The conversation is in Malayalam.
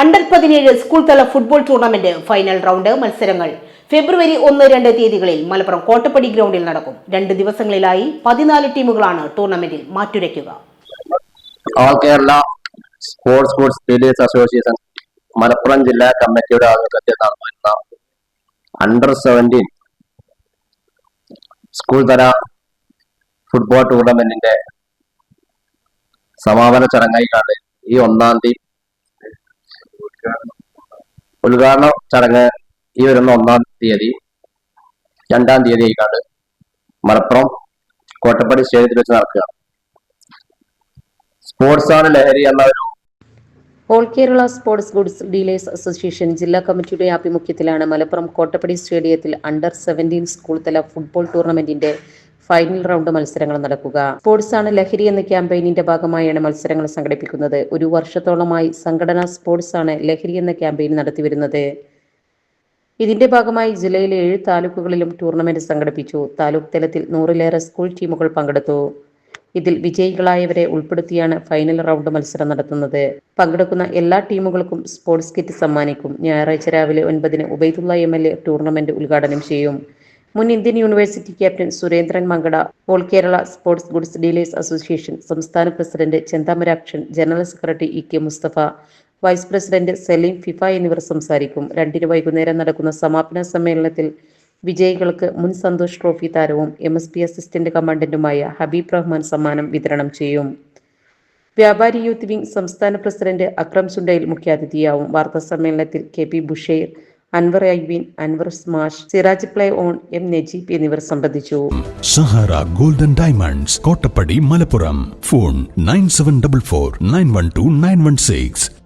അണ്ടർ പതിനേഴ് സ്കൂൾ തല ഫുട്ബോൾ ടൂർണമെന്റ് ഫൈനൽ റൗണ്ട് മത്സരങ്ങൾ. ഫെബ്രുവരി ഒന്ന് രണ്ട് തീയതികളിൽ മലപ്പുറം കോട്ടപ്പടി ഗ്രൗണ്ടിൽ നടക്കും. രണ്ട് ദിവസങ്ങളിലായി പതിനാല് ടീമുകളാണ് ടൂർണമെന്റിൽ മാറ്റുരയ്ക്കുക. All Kerala sports sports speeders association Malappuram ജില്ലാ കമ്മിറ്റിയുടെ ആഭിമുഖ്യത്തിൽ നടന്നിരുന്ന അണ്ടർ സെവന്റീൻ സ്കൂൾ തല ഫുട്ബോൾ ടൂർണമെന്റിന്റെ സമാപന ചടങ്ങായിക്കാണ് ഈ ഒന്നാം തീയതി ഉദ്ഘാടന ചടങ്ങ് ഈ വരുന്ന ഒന്നാം തീയതി രണ്ടാം തീയതി ആയിക്കാണ്ട് മലപ്പുറം കോട്ടപ്പടി സ്റ്റേഡിയത്തിൽ വെച്ച് നടക്കുക. സ്പോർട്സ് ആണ് ലഹരി എന്ന ഒരു all Kerala sports goods dealers association ജില്ലാ കമ്മിറ്റിയുടെ ആഭിമുഖ്യത്തിലാണ് മലപ്പുറം കോട്ടപ്പടി സ്റ്റേഡിയത്തിൽ അണ്ടർ സെവന്റീൻ സ്കൂൾ തല ഫുട്ബോൾ ടൂർണമെന്റിന്റെ ഫൈനൽ റൗണ്ട് മത്സരങ്ങൾ നടക്കുക. സ്പോർട്സ് ആണ് ലഹരി എന്ന ക്യാമ്പയിനിന്റെ ഭാഗമായാണ് മത്സരങ്ങൾ സംഘടിപ്പിക്കുന്നത്. ഒരു വർഷത്തോളമായി സംഘടന സ്പോർട്സ് ആണ് ലഹരി എന്ന ക്യാമ്പയിൻ നടത്തിവരുന്നത്. ഇതിന്റെ ഭാഗമായി ജില്ലയിലെ ഏഴ് താലൂക്കുകളിലും ടൂർണമെന്റ് സംഘടിപ്പിച്ചു. താലൂക്ക് തലത്തിൽ നൂറിലേറെ സ്കൂൾ ടീമുകൾ പങ്കെടുത്തു. ഇതിൽ വിജയികളായവരെ ഉൾപ്പെടുത്തിയാണ് ഫൈനൽ റൗണ്ട് മത്സരം നടത്തുന്നത്. പങ്കെടുക്കുന്ന എല്ലാ ടീമുകൾക്കും സ്പോർട്സ് കിറ്റ് സമ്മാനിക്കും. ഞായറാഴ്ച രാവിലെ ഒൻപതിന് Ubaidulla M L A tournament ഉദ്ഘാടനം ചെയ്യും. മുൻ Indian university captain Surendran Mankada all Kerala sports goods dealers association സംസ്ഥാന president Chenthamarakshan general secretary E K Mustafa vice president Saleem Fifa എന്നിവർ സംസാരിക്കും. രണ്ടിന് വൈകുന്നേരം നടക്കുന്ന സമാപന സമ്മേളനത്തിൽ വിജയികൾക്ക് മുൻ സന്തോഷ് ട്രോഫി താരവും എം എസ് പി അസിസ്റ്റന്റ് കമാൻഡന്റുമായ ഹബീബ് റഹ്മാൻ സമ്മാനം വിതരണം ചെയ്യും. വ്യാപാരി യൂത്ത് വിംഗ് സംസ്ഥാന പ്രസിഡന്റ് അക്രം സുണ്ടയിൽ മുഖ്യാതിഥിയാവും. വാർത്താ സമ്മേളനത്തിൽ K P Bushair Anwar ഐവീൻ Anwar smash Siraj play on M Najeeb എന്നിവർ സംബന്ധിച്ചു. Sahara golden diamonds Kottappadi Malappuram. Phone nine seven double four nine one two nine one six.